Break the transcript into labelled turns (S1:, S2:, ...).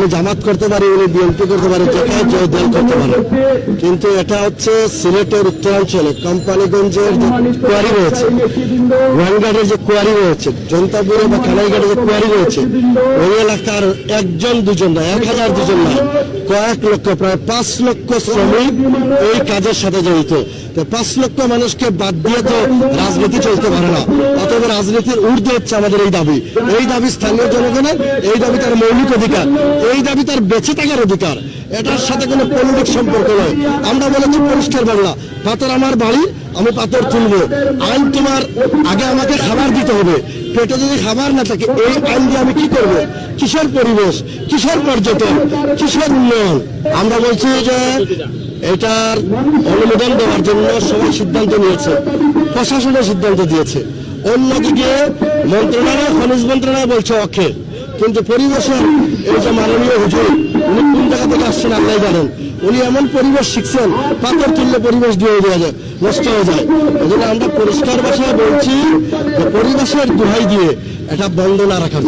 S1: আমি জামাত করতে পারি, উনি বিএনপি করতে পারে, যে দল করতে পারে। কিন্তু এটা হচ্ছে সিলেটের উত্তরাঞ্চলে, কোম্পানিগঞ্জের যে কোয়ারি রয়েছে গোয়ানঘাটের যে কোয়ারি রয়েছে, জনতাপুরে বা কানাইঘাটে যে কোয়ারি রয়েছে, ওই এলাকার একজন, দুজন না, এক হাজার দুজন না, কয়েক লক্ষ, প্রায় পাঁচ লক্ষ শ্রমিক এই কাজের সাথে জড়িত। পাঁচ লক্ষ মানুষকে বাদ দিয়ে তো রাজনীতি চলতে পারে না। অতএব রাজনীতির ঊর্ধ্বে হচ্ছে আমাদের এই দাবি। এই দাবি স্থানীয় জনগণের, এই দাবি তার মৌলিক অধিকার, এই দাবি তার বেঁচে থাকার অধিকার। এটার সাথে কোনো পলিটিক সম্পর্ক নয়। আমরা বলেছি পরিষ্কার বাংলা, পাথর আমার বাড়ি, আমি পাথর তুলবো। আইন তোমার, আগে আমাকে খাবার দিতে হবে। পেটে যদি খাবার না থাকে, এই আইন দিয়ে আমি কি করব? কিসের পরিবেশ? কিসের পর্যটন? কিসের উন্নয়ন? আমরা বলছি যে এটার অনুমোদন দেওয়ার জন্য সবাই সিদ্ধান্ত নিয়েছে। প্রশাসনের সিদ্ধান্ত দিয়েছে। অন্যদিকে মন্ত্রণালয়, খনিজ মন্ত্রণালয় বলছে অখে কিন্তু পরিবেশের এই যে মাননীয় হুজুর, উনি কোন জায়গা থেকে আসছেন আল্লাহ জানেন। উনি এমন পরিবেশ শিখছেন, পাথর তুললে পরিবেশ দিয়ে দেওয়া যায়, নষ্ট হয়ে যায়। এই জন্য আমরা পরিষ্কার ভাষায় বলছি পরিবেশের দোহাই দিয়ে এটা বন্ধ না জন্য